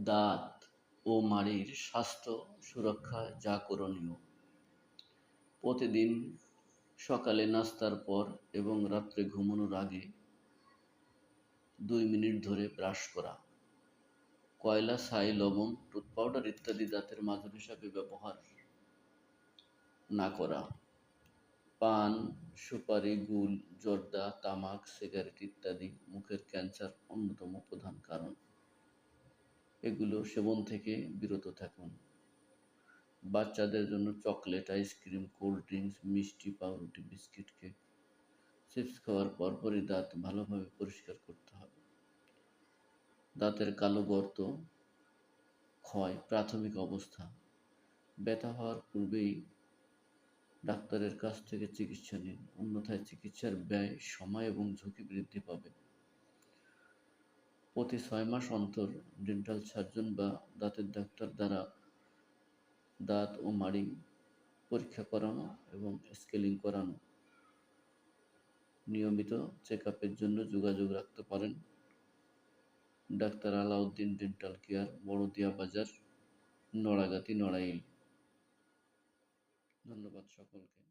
দাঁত ও মাড়ির স্বাস্থ্য সুরক্ষায় যা করণীয়। প্রতিদিন সকালে নাস্তার পর এবং রাত্রে ঘুমানোর আগে দুই মিনিট ধরে ব্রাশ করা। কয়লা, ছাই, লবণ, টুথ পাউডার ইত্যাদি দাঁতের মাজন হিসাবে ব্যবহার না করা। পান, সুপারি গুল জর্দা, তামাক, সিগারেট ইত্যাদি মুখের ক্যান্সার অন্যতম প্রধান কারণ। এগুলো সেবন থেকে বিরত থাকুন। বাচ্চাদের জন্য চকলেট, আইসক্রিম, কোল্ড ড্রিঙ্কস, মিষ্টি পাউরুটি, বিস্কিট কেক, চিপস খাওয়ার পরপরই দাঁত ভালোভাবে পরিষ্কার করতে হবে। দাঁতের কালো গর্ত, ক্ষয়, প্রাথমিক অবস্থা। ব্যথা হওয়ার পূর্বেই ডাক্তারের কাছ থেকে চিকিৎসা নিন। অন্যথায় চিকিৎসার ব্যয়, সময় এবং ঝুঁকি বৃদ্ধি পাবে। প্রতি ছয় মাস অন্তর ডেন্টাল সার্জন বা দাঁতের ডাক্তার দ্বারা দাঁত ও মাড়ি পরীক্ষা করানো এবং স্কেলিং করানো। নিয়মিত চেক জন্য যোগাযোগ রাখতে পারেন doctor Alauddin dental care Boradia বাজার, নড়াগাতি, নড়াইল। ধন্যবাদ সকলকে।